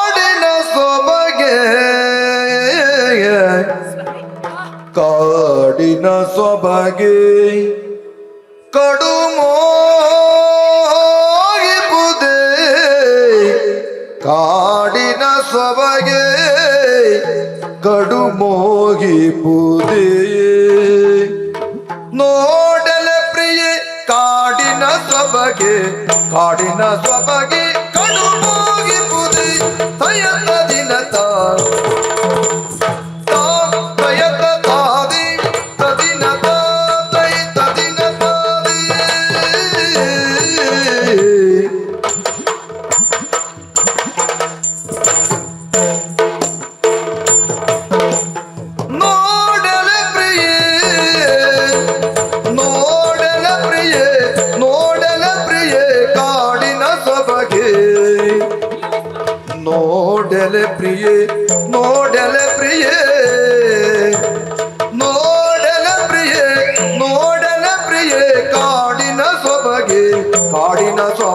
ಕಾಡಿನ ಸೊಬಗೆ. ಕಾಡಿನ ಸೊಬಗೆ. ಕಡು ಮೋಗಿಪುದೆ ಕಾಡಿನ ಸೊಬಗೆ ಕಡು ಮೋಗಿಪುದೆ ನೋಡಲೆ ಪ್ರಿಯೆ ಕಾಡಿನ ಸೊಬಗೆ ಕಾಡಿನ ಸೊಬಗೆ ಕಡು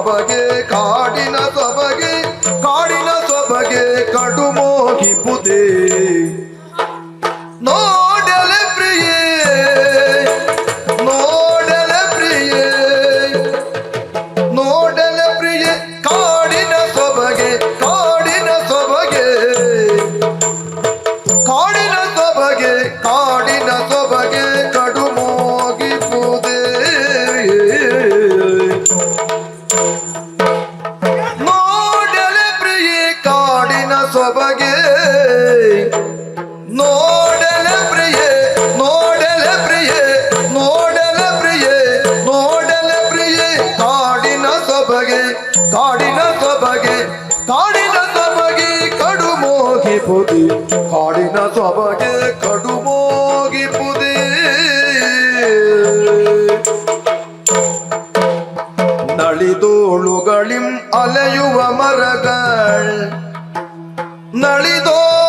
ಸೊಬಗೆ, ಕಾಡಿನ ಸೊಬಗೆ ಕಾಡಿನ ಸೊಬಗೆ ಕಡು ಮೋಗಿಪುದೆ ನೋಡಲ ಪ್ರಿಯೆ ನೋಡಲ ಪ್ರಿಯೆ ನೋಡಲ ಪ್ರಿಯೆ, ಕಾಡಿನ ಸೊಬಗೆ ಕಾಡಿನ ಸೊಬಗೆ. ಕಾಡಿನ ಸೊಬಗೆ ಕಾಡಿನ ಸೊಬಗೆ. ಕಾಡಿನ ಸೊಬಗೆ ಕಾಡಿನ ಸೊಬಗೆ ಕಡು ಮೋಗಿ ಪುದಿ. ಕಾಡಿನ ಸೊಬಗೆ ಕಡು ಮೋಗಿ ಪುದಿ. ನಳಿದೋಳುಗಳಿಂ ಅಲೆಯುವ ಮರಗಳ್ ನಳಿದೋಳುಗಳು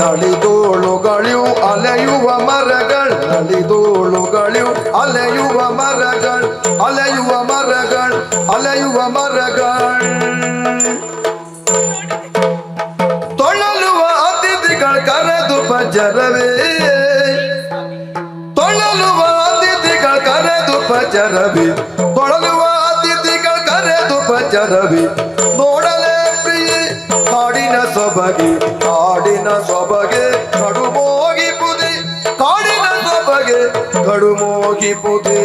ನಳಿದೋಳುಗಳು ಅಲೆಯುವ ಮರಗಳು. ನಳಿದೋಳುಗಳು ಅಲೆಯುವ ಮರಗಳು. ಅಲೆಯುವ ಮರಗಳು. ಅಲೆಯುವ ಮರಗಳು. ತೊಳಲುವ ಅತಿಥಿಗಳ ಕರೆದು ಪಜರವೇ ತೊಳಲುವ ಅತಿಥಿಗಳ ಕರೆದು ಪಜರವಿ ತೊಳಲುವ ಅತಿಥಿಗಳ ಕರೆದು ಪಜರವಿ ನೋಡಲೇ ಪ್ರಿಯೆ ಕಾಡಿನ ಸೊಬಗೆ ಕಾಡಿನ ಸೊಬಗೆ ಕಡುಮೋಗಿ ಪುದಿ. ಕಾಡಿನ ಸೊಬಗೆ ಕಡುಮೋಗಿ ಪುದಿ.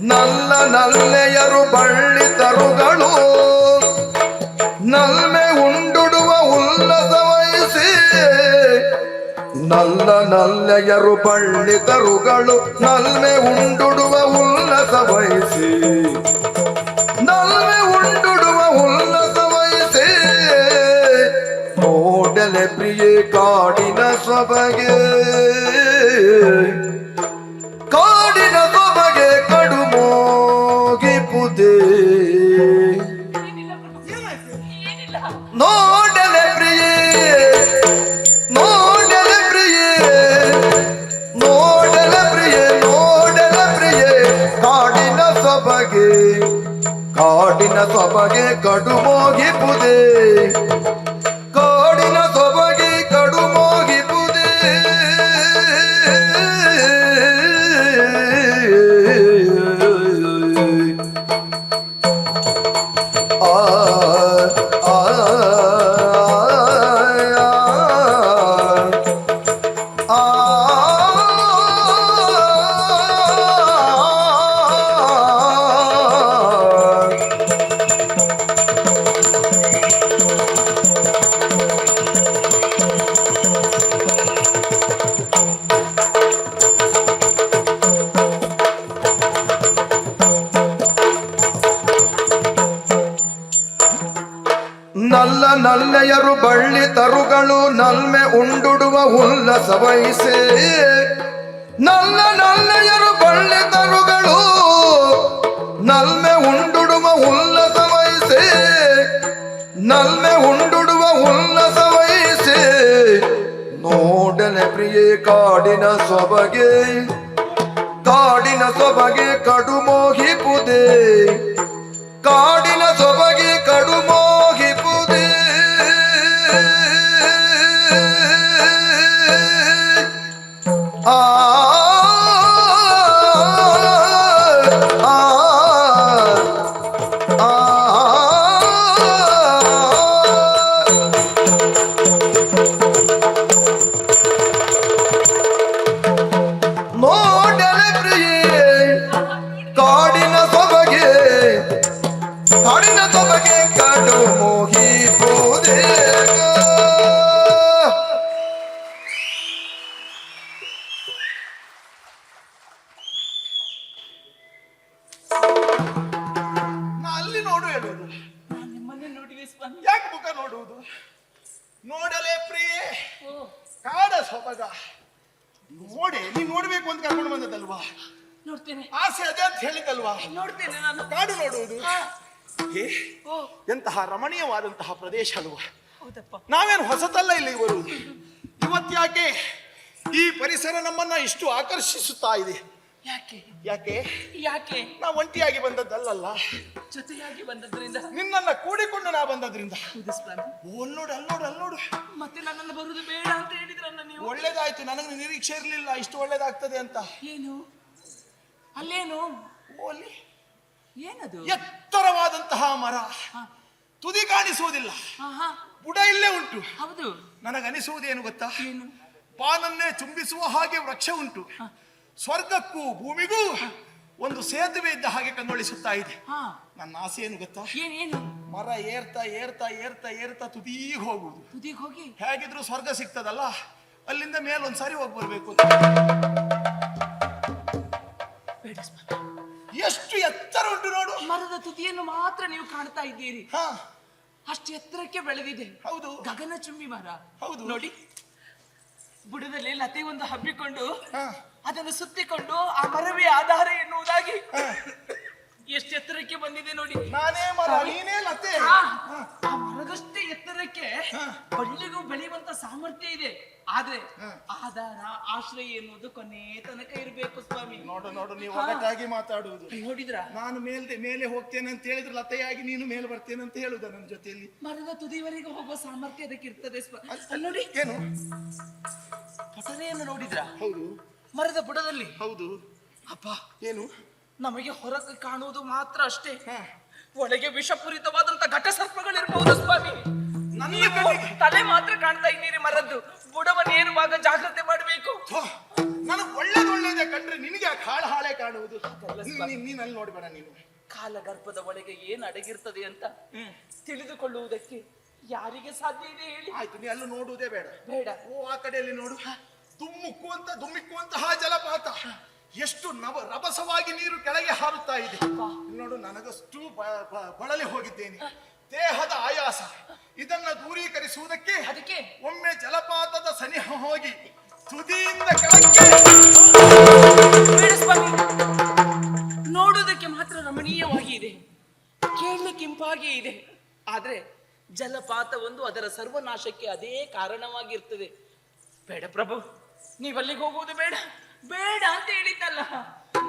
ನಲ್ಲ ನಲ್ಲೆಯರು ಬಳ್ಳಿ ತರುಗಳು ನಲ್ಮೆ ಉಂಡುಡುವ ಉಲ್ಲಸ ವಹಿಸಿ ನಲ್ಲ ನಲ್ಲೆಯರು ಬಳ್ಳಿ ತರುಗಳು ನಲ್ಮೆ ಉಂಡುಡುವ ಉಲ್ಲಸ ವಹಿಸಿ ನಲ್ಮೆ ಉಂಡುಡುವ ಉಲ್ಲಸ ವಹಿಸಿ ನೋಡಲೆ ಪ್ರಿಯೆ ಕಾಡಿನ ಸೊಬಗೆ ಕಡು ಮೋಗಿಪುದೆ ನೋಡಲೆ ಪ್ರಿಯೇ ನೋಡಲೆ ಪ್ರಿಯೇ, ನೋಡಲ ಪ್ರಿಯೇ ನೋಡಲ ಪ್ರಿಯೇ. ಕಾಡಿನ ಸೊಬಗೆ ಕಾಡಿನ ಸೊಬಗೆ ಕಡು ಮೋಗಿಪುದೆ ನಲ್ಲೆಯರು ಬಳ್ಳಿ ತರುಗಳು ನಲ್ಮೆ ಉಂಡುಡುವ ಉಲ್ಲಸ ವಹಿಸೆ. ನಲ್ಲ ನಲ್ಲೆಯರು ಬಳ್ಳಿ ತರುಗಳು ನಲ್ಮೆ ಉಂಡುಡುವ ಉಲ್ಲಸ ವಹಿಸೆ. ನಲ್ಮೆ ಉಂಡುಡುವ ಉಲ್ಲಸ ವಹಿಸೆ. ನೋಡಲೆ ಪ್ರಿಯೆ, ಕಾಡಿನ ಸೊಬಗೆ ಕಾಡಿನ ಸೊಬಗೆ ಕಡು ಯಾಕೆ ಮುಖ ನೋಡುವುದು? ನೋಡಲೇ ಪ್ರಿಯೆ. ಕಾಡ ಸೊಬಗ. ನೋಡಿ ನೀನ್ ನೋಡ್ಬೇಕು ಅಂತ ಕರ್ಕೊಂಡು ಬಂದದಲ್ವಾ ನೋಡ್ತೇನೆ. ಆಸೆ ಅದೇ ಅಂತ ಹೇಳಿದಲ್ವಾ ನೋಡ್ತೇನೆ ನಾನು. ಕಾಡು ನೋಡುವುದು. ಹಾ. ಎಂತಹ ರಮಣೀಯವಾದಂತಹ ಪ್ರದೇಶ ಅಲ್ವಾ? ನಾವೇನು ಹೊಸತಲ್ಲ ಇಲ್ಲಿ ಬರುವುದು ಇವತ್ತ್ಯಾಕೆ ಈ ಪರಿಸರ ನಮ್ಮನ್ನ ಇಷ್ಟು ಆಕರ್ಷಿಸುತ್ತಾ ಇದೆ? ಯಾಕೆ? ಯಾಕೆ? ಯಾಕೆ? ನಾ ಒಂಟಿಯಾಗಿ ಬಂದದ್ದಲ್ಲಲ್ಲ. ಜೊತೆಯಾಗಿ ಬಂದದ್ರಿಂದ? ನಿನ್ನನ್ನ ಕೂಡಿಕೊಂಡು ನಾ ಬಂದದ್ರಿಂದ. ಹೌದು ನೋಡು ಓ ಅಲ್ಲೋಡು ಅಲ್ಲೋಡು ಅಲ್ಲೋಡು ಮತ್ತೆ ನನ್ನನ್ನು ಬರುವುದು ಬೇಡ ಅಂತ ಹೇಳಿದ್ರಲ್ಲ ನೀವು. ಒಳ್ಳೇದಾಯ್ತು ನನಗೆ ನಿರೀಕ್ಷೆ ಇರಲಿಲ್ಲ ಇಷ್ಟು ಒಳ್ಳೇದಾಗ್ತದೆ ಅಂತ. ಏನು? ಅಲ್ಲೇನು? ಓಲಿ ಏನದು? ಎತ್ತರವಾದಂತಹ ಮರ. ತುದಿ ಕಾಣಿಸುವುದಿಲ್ಲ. ಬುಡ ಇಲ್ಲೇ ಉಂಟು. ಹೌದು. ನನಗನಿಸುವುದೇನು ಗೊತ್ತಾ? ಏನು? ಪಾನನ್ನೇ ಚುಂಬಿಸುವ ಹಾಗೆ ವೃಕ್ಷ ಉಂಟು. ಸ್ವರ್ಗಕ್ಕೂ ಭೂಮಿಗೂ ಒಂದು ಸೇತುವೆ ಇದ್ದ ಹಾಗೆ ಕಣ್ಣೊಳಿಸುತ್ತಾ ಇದೆ. ಹಾ. ನನ್ನ ಆಸೆ ಏನು ಗೊತ್ತಾ? ಏನೇನು ಮರ ಏರ್ತಾ ಏರ್ತಾ ಏರ್ತಾ ಏರ್ತಾ ತುದೀಗ್ ಹೋಗುವುದು. ತುದಿಗೆ ಹೋಗಿ? ಹೇಗಿದ್ರು ಸ್ವರ್ಗ ಸಿಗ್ತದಲ್ಲ? ಅಲ್ಲಿಂದ ಮೇಲೆ ಒಂದ್ಸಾರಿ ಹೋಗಿ ಬರ್ಬೇಕು ತುದಿಯನ್ನು ಮಾತ್ರ ನೀವು ಕಾಣ್ತಾ ಇದ್ದೀರಿ. ಹಾ. ಅಷ್ಟು ಎತ್ತರಕ್ಕೆ ಬೆಳೆದಿದೆ. ಹೌದು. ಗಗನ ಚುಂಬಿ ಮರ. ಹೌದು. ನೋಡಿ. ಬುಡದಲ್ಲಿ ಲತೆ ಒಂದು ಹಬ್ಬಿಕೊಂಡು ಅದನ್ನು ಸುತ್ತಿಕೊಂಡು ಆ ಮರವೇ ಆಧಾರ ಎನ್ನುವುದಾಗಿ. ಎಷ್ಟು ಎತ್ತರಕ್ಕೆ ಬಂದಿದೆ ನೋಡಿ. ನಾನೇ ಮರ ನೀನೇ ಲತೆ. ಆ, ಆ ಮರದಷ್ಟೇ ಎತ್ತರಕ್ಕೆ ಬಳ್ಳಿಗೂ ಬೆಳೆಯುವಂತ ಸಾಮರ್ಥ್ಯ ಇದೆ. ಆದ್ರೆ ಆಧಾರ ಆಶ್ರಯ ಎನ್ನುವುದು ಕೊನೆ ತನಕ ಇರಬೇಕು ಸ್ವಾಮಿ. ನೋಡು ನೋಡು ನೀವು ಒಗಟಾಗಿ ಮಾತಾಡುವುದು. ನೋಡಿದ್ರ? ನಾನು ಮೇಲ್ದೆ ಮೇಲೆ ಹೋಗ್ತೇನೆ ಅಂತ ಹೇಳಿದ್ರೆ ಲತೆಯಾಗಿ ನೀನು ಮೇಲೆ ಬರ್ತೇನೆ ಅಂತ ಹೇಳುದ ನನ್ನ ಜೊತೆಯಲ್ಲಿ. ಮರದ ತುದಿವರೆಗೆ ಹೋಗುವ ಸಾಮರ್ಥ್ಯ ಅದಕ್ಕೆ ಇರ್ತದೆ ನೋಡಿ. ಏನು? ಪಟರೆಯನ್ನು ನೋಡಿದ್ರ? ಹೌದು. ಮರದ ಬುಡದಲ್ಲಿ? ಹೌದು. ಅಪ್ಪ ಏನು? ನಮಗೆ ಹೊರಗೆ ಕಾಣುವುದು ಮಾತ್ರ ಅಷ್ಟೇ. ಒಳಗೆ ವಿಷಪೂರಿತವಾದಂತ ಘಟ ಸರ್ಪಗಳಿರ್ಬಹುದು ಸ್ವಾಮಿ ತಲೆ ಮಾತ್ರ ಕಾಣ್ತಾ ಇದ್ದೀರಿ ಮರದ್ದು. ಬುಡವನ್ನು ಏರುವಾಗ ಜಾಗ್ರತೆ ಮಾಡಬೇಕು? ನನಗೆ ಒಳ್ಳೇದು ಒಳ್ಳೇದೇ ಕಂಡ್ರೆ ನಿನಗೆ ಆ ಕಾಳ ಹಾಳೆ ಕಾಣುವುದು. ನೀನಲ್ಲಿ ನೋಡ್ಬೇಡ ನೀನು. ಕಾಲ ಗರ್ಭದ ಒಳಗೆ ಏನು ಅಡಗಿರ್ತದೆ ಅಂತ ತಿಳಿದುಕೊಳ್ಳುವುದಕ್ಕೆ ಯಾರಿಗೆ ಸಾಧ್ಯ ಇದೆ ಹೇಳಿ? ಆಯ್ತು ನೀ ಅಲ್ಲೂ ನೋಡುವುದೇ ಬೇಡ. ಬೇಡ. ಓ ಆ ಕಡೆಯಲ್ಲಿ ನೋಡು. ತುಮ್ಮುಕ್ಕುವಂತ ದುಮ್ಮಿಕ್ಕುವಂತಹ ಜಲಪಾತ. ಎಷ್ಟು ನವ ರಭಸವಾಗಿ ನೀರು ಕೆಳಗೆ ಹಾರುತ್ತಾ ಇದೆ. ನೋಡು ನನಗಷ್ಟು ಬಳಲಿ ಹೋಗಿದ್ದೇನೆ. ದೇಹದ ಆಯಾಸ. ಇದನ್ನ ದೂರೀಕರಿಸುವುದಕ್ಕೆ ಅದಕ್ಕೆ? ಒಮ್ಮೆ ಜಲಪಾತದ ಸನಿಹ ಹೋಗಿ ತುದಿಯಿಂದ ಕೆಳಕ್ಕೆ ನೋಡುವುದಕ್ಕೆ ಮಾತ್ರ ರಮಣೀಯವಾಗಿ ಇದೆ. ಕೇಳಲಿಕ್ಕೆ ಇಂಪಾಗಿ ಇದೆ. ಆದ್ರೆ ಜಲಪಾತ ಒಂದು ಅದರ ಸರ್ವನಾಶಕ್ಕೆ ಅದೇ ಕಾರಣವಾಗಿರ್ತದೆ. ಬೇಡ ಪ್ರಭು ನೀವಲ್ಲಿಗೆ ಹೋಗುವುದು ಬೇಡ. ಬೇಡ ಅಂತ ಹೇಳಿದ್ದಲ್ಲ.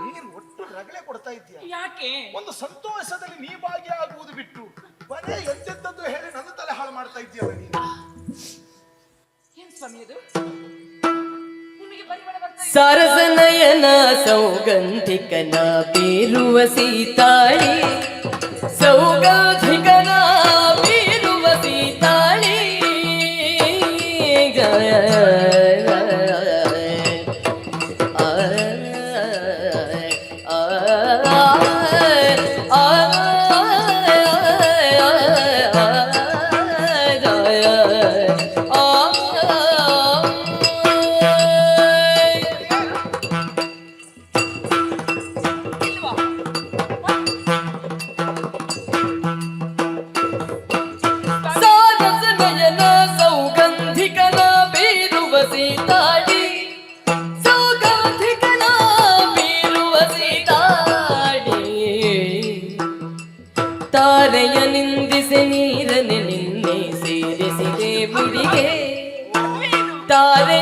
ನೀನು ಒಟ್ಟು ರಗಳೆ ಕೊಡ್ತಾ ಇದ್ದೀಯ? ಯಾಕೆ? ಒಂದು ಸಂತೋಷದಲ್ಲಿ ನೀ ಭಾಗಿಯಾಗುವುದು ಬಿಟ್ಟು ಬರೇ ಎಂತೆಂತದ್ದು ಹೇಳಿ ನನ್ನ ತಲೆ ಹಾಳು ಮಾಡ್ತಾ ಇದೆಯಲ್ಲ ನೀನು ಏನ್ ಸ್ವಾಮಿ ಅದು? ನಿಮಗೆ ಪರಿಮಳ ಬರ್ತಾ ಇದೆ? ಸರಸನಯನ ಸೌಗಂಧಿಕನ ಬೀರುವ ಸೀತಾಳಿ ಸೌಗಂಧಿಕನ ആരെയ